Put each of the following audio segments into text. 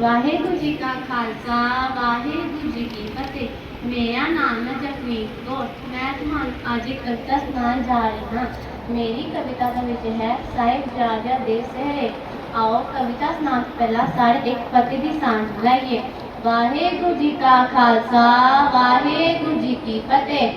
ਵਾਹਿਗੁਰੂ ਜੀ ਕਾ ਖਾਲਸਾ, ਵਾਹਿਗੁਰੂ ਜੀ ਕੀ ਫਤਿਹ। ਮੇਰਾ ਨਾਮ ਹੈ ਜਸਮੀਤ ਕੌਰ। ਮੈਂ ਤੁਹਾਨੂੰ ਅੱਜ ਇੱਕ ਕਵਿਤਾ ਸੁਣਾਉਣ ਜਾ ਰਹੀ ਹਾਂ। ਮੇਰੀ ਕਵਿਤਾ ਦਾ ਵਿਸ਼ੇ ਹੈ ਸਾਹਿਬਜ਼ਾਦਿਆਂ ਦੇ ਸਹਰੇ। ਆਓ ਕਵਿਤਾ ਸੁਣਾਉਣ ਤੋਂ ਪਹਿਲਾਂ ਸਾਰੇ ਇੱਕ ਫਤਿਹ ਦੀ ਸਾਂਝ ਲਾਈਏ। ਵਾਹਿਗੁਰੂ ਜੀ ਕਾ ਖਾਲਸਾ, ਵਾਹਿਗੁਰੂ ਜੀ ਕੀ ਫਤਿਹ।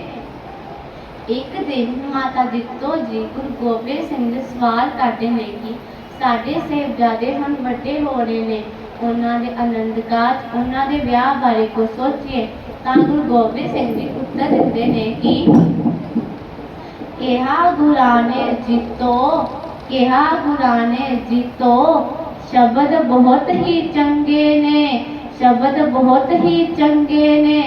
ਇੱਕ ਦਿਨ ਮਾਤਾ ਦਿੱਤੋ ਜੀ ਗੁਰੂ ਗੋਬਿੰਦ ਸਿੰਘ ਦੇ ਸਵਾਲ ਕਰਦੇ ਨੇ ਕਿ ਸਾਡੇ ਸਾਹਿਬਜ਼ਾਦੇ ਹੁਣ ਵੱਡੇ ਹੋ ਰਹੇ ਨੇ। ਉਹਨਾਂ ਦੇ ਆਨੰਦ ਕਾਰਜ ਉਹਨਾਂ ਦੇ ਵਿਆਹ ਬਾਰੇ ਕੋ ਸੋਚੀਏ, ਤਾਂ ਗੁਰੂ ਗੋਬਿੰਦ ਸਿੰਘ ਜੀ ਉੱਤਰ ਦਿੰਦੇ ਨੇ ਕਿ ਕਿਹਾ ਗੁਰਾਂ ਨੇ ਕਿਹਾ ਗੁਰਾਂ ਨੇ ਸ਼ਬਦ ਬਹੁਤ ਹੀ ਚੰਗੇ ਨੇ, ਸ਼ਬਦ ਬਹੁਤ ਹੀ ਚੰਗੇ ਨੇ,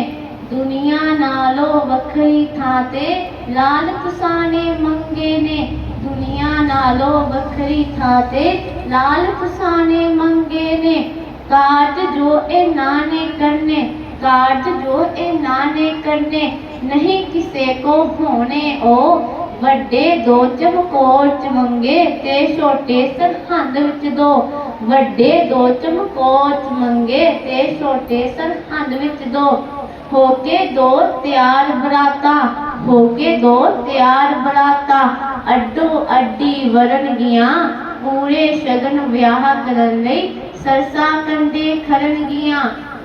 ਦੁਨੀਆ ਨਾਲੋਂ ਵੱਖਰੀ ਥਾਂ ਤੇ ਲਾਲ ਫਸਾਣੇ ਮੰਗੇ ਨੇ, ਦੁਨੀਆ ਨਾਲੋਂ ਵੱਖਰੀ ਥਾਂ ਤੇ ਲਾਲ ਫਸਾਣੇ ਮੰਗੇ ਨੇ। ਕਾਰਜ ਜੋ ਇਹਨਾਂ ਨੇ ਕਰਨੇ, ਕਾਰਜ ਜੋ ਇਹਨਾਂ ਨੇ ਕਰਨੇ, ਨਹੀਂ ਕਿਸੇ ਕੋ ਹੋਣੇ ਉਹ। ਵੱਡੇ ਦੋ ਚਮਕੌਰ ਚਮੰਗੇ ਤੇ ਛੋਟੇ ਸਰਹੰਦ ਵਿੱਚ ਦੋ। ਵੱਡੇ ਦੋ ਚਮਕੌਰ ਚਮੰਗੇ ਤੇ ਛੋਟੇ ਸਰਹੰਦ ਵਿੱਚ ਦੋ। ਹੋ ਕੇ ਦੋ ਤਿਆਰ ਬਰਾਤਾ, ਹੋ ਕੇ ਦੋ ਤਿਆਰ ਬਰਾਤਾ। ਅੱਡੋ ਅੱਡੀ ਵਰਨਗੀਆਂ ਪੂਰੇ ਸ਼ਗਨ ਵਿਆਹ ਕਰਨ ਲਈ ਸਰਸਾ ਕੰਡੇ ਖਰਨਗੀਆਂ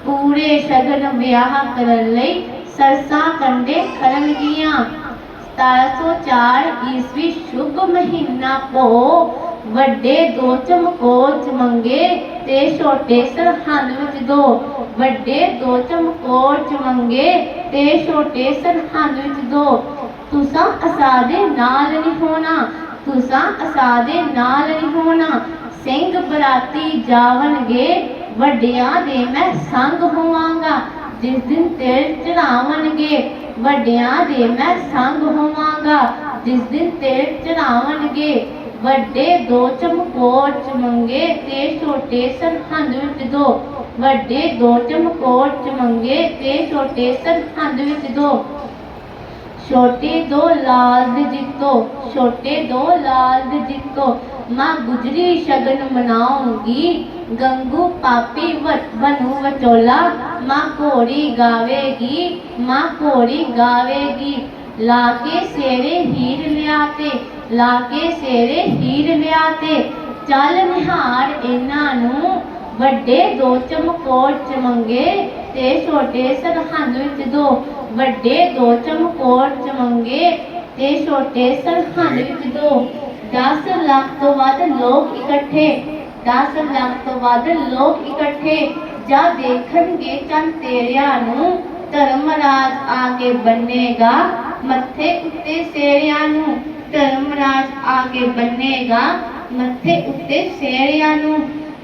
ਪੂਰੇ ਸ਼ਗਨ ਵਿਆਹ ਕਰਨ ਲਈ ਸਰਸਾ ਕੰਡੇ ਖਰਨਗੀਆਂ 1704 ਈਸਵੀ ਸ਼ੁਭ ਮਹੀਨਾ ਪੋ, ਵੱਡੇ ਦੋ ਚਮਕੌਰ ਚਮੰਗੇ ਤੇ ਛੋਟੇ ਸਰਹੰਦ ਵਿੱਚ ਦੋ। ਵੱਡੇ ਦੋ ਚਮਕੌਰ ਚਮੰਗੇ ਤੇ ਛੋਟੇ ਸਰਹੰਦ ਵਿੱਚ ਦੋ। ਤੁਸਾਂ ਅਸਾਦੇ ਨਾਲ ਨਹੀਂ ਹੋਣਾ। ਤੁਸਾਂ ਅਸਾਦੇ ਨਾਲ ਨਹੀਂ ਹੋਣਾ। ਸਿੰਘ ਬਰਾਤੀ ਜਾਵਣਗੇ, ਵੱਡਿਆਂ ਦੇ ਮੈਂ ਸੰਗ ਹੋਵਾਂਗਾ। ਜਿਸ ਦਿਨ ਤੇਲ ਚੜਾਵਣਗੇ, ਵੱਡਿਆਂ ਦੇ ਮੈਂ ਸੰਗ ਹੋਵਾਂਗਾ। ਜਿਸ ਦਿਨ ਤੇਲ ਚੜਾਵਣਗੇ, ਵੱਡੇ ਦੋ ਚਮਕੌਰ ਚਮੰਗੇ, ਤੇ ਛੋਟੇ ਸਰਹੰਦ ਵਿੱਚ ਦੋ। ਵੱਡੇ ਦੋ ਚਮਕੌਰ ਚਮੰਗੇ, ਤੇ ਛੋਟੇ ਸਰਹੰਦ ਵਿੱਚ ਦੋ। ਛੋਟੇ ਦੋ ਲਾਲ ਜਿੱਤੋ, ਛੋਟੇ ਦੋ ਲਾਲ ਜਿੱਤੋ। ਮਾਂ ਗੁਜਰੀ ਸ਼ਗਨ ਮਨਾਉਂਗੀ, ਗੰਗੂ ਪਾਪੀ ਵਟ ਬਨੂ ਵਚੋਲਾ। ਮਾਂ ਘੋੜੀ ਗਾਵੇਗੀ, ਮਾਂ ਘੋੜੀ ਗਾਵੇਗੀ। ਲਾ ਕੇ ਸੇਰੇ ਹੀਰ ਲਿਆ ਤੇ, ਲਾ ਕੇ ਸੇਰੇ ਹੀਰ ਲਿਆ ਤੇ। ਚੱਲ ਨਿਹਾਰ ਇਹਨਾਂ ਨੂੰ, ਵੱਡੇ ਦੋ ਚਮਕੌਰ ਚਮੰਗੇ ਤੇ ਛੋਟੇ ਸਰਹੰਦ ਵਿੱਚ ਦੋ। ਵੱਡੇ ਦੋ ਚਮਕੌਰ ਚਮੰਗੇ ਤੇ ਛੋਟੇ ਸਰਹੰਦ ਵਿੱਚ ਦੋ 10 ਲੱਖ ਤੋਂ ਵੱਧ ਲੋਕ ਇਕੱਠੇ 10 ਲੱਖ ਤੋਂ ਵੱਧ ਲੋਕ ਇਕੱਠੇ ਜਾ ਦੇਖਣਗੇ ਚੰਨ ਤੇਰਿਆਂ ਨੂੰ ਧਰਮਰਾਜ ਆ ਕੇ ਬੰਨੇਗਾ ਮੱਥੇ ਉੱਤੇ ਸੇਰਿਆਂ ਨੂੰ ਧਰਮਰਾਜ ਆ ਕੇ ਬੰਨੇਗਾ ਮੱਥੇ ਉੱਤੇ ਸੇਰਿਆਂ ਨੂੰ।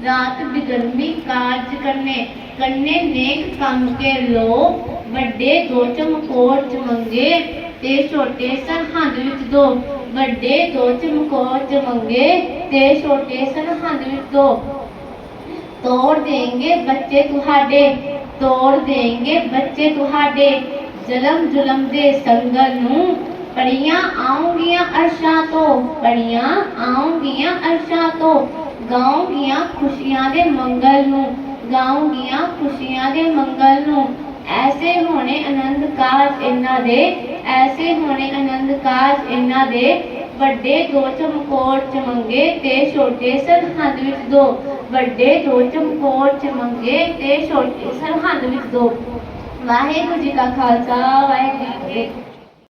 ਰਾਤ ਬਿਗਰਮੀ ਕਾਰਜ ਕਰਨੇ। ਕੰਨੇ ਨੇਕ ਕੰਮ ਕੇ ਲੋ, ਵੱਡੇ ਦੋ ਚਮਕੌਰ ਚਮੰਗੇ ਤੇ ਛੋਟੇ ਸਰਹੰਦ ਵਿੱਚ ਦੋ। ਵੱਡੇ ਦੋ ਚਮਕੌਰ ਚਮੰਗੇ ਤੇ ਛੋਟੇ ਸਰਹੰਦ ਵਿੱਚ ਦੋ। ਤੋੜ ਦੇਂਗੇ ਬੱਚੇ ਤੁਹਾਡੇ, ਤੋੜ ਦੇਂਗੇ ਬੱਚੇ ਤੁਹਾਡੇ। ਜ਼ਲਮ ਜ਼ੁਲਮ ਦੇ ਸੰਗਲ ਨੂੰ ਪੜੀਆਂ ਆਉਂਗੀਆਂ ਅਰਸ਼ਾਂ ਤੋਂ ਪੜੀਆਂ ਆਉਂਗੀਆਂ ਅਰਸ਼ਾਂ ਤੋਂ। ਗਾਉਂਗੀਆਂ ਖੁਸ਼ੀਆਂ ਦੇ ਮੰਗਲ ਨੂੰ, ਗਾਉਂਗੀਆਂ ਖੁਸ਼ੀਆਂ ਦੇ ਮੰਗਲ ਨੂੰ। ਐਸੇ ਹੋਣੇ ਆਨੰਦ ਕਾਜ ਇਹਨਾਂ ਦੇ, ਐਸੇ ਹੋਣੇ ਆਨੰਦ ਕਾਜ ਇਹਨਾਂ ਦੇ। ਵੱਡੇ ਦੋ ਚਮਕੌਰ ਚਮੰਗੇ ਤੇ ਛੋਟੇ ਸਰਹੰਦ ਵਿੱਚ ਦੋ। ਵੱਡੇ ਦੋ ਚਮਕੌਰ ਚਮੰਗੇ ਤੇ ਛੋਟੇ ਸਰਹੰਦ ਵਿੱਚ ਦੋ। ਵਾਹਿਗੁਰੂ ਜੀ ਕਾ ਖਾਲਸਾ, ਵਾਹਿਗੁਰੂ ਜੀ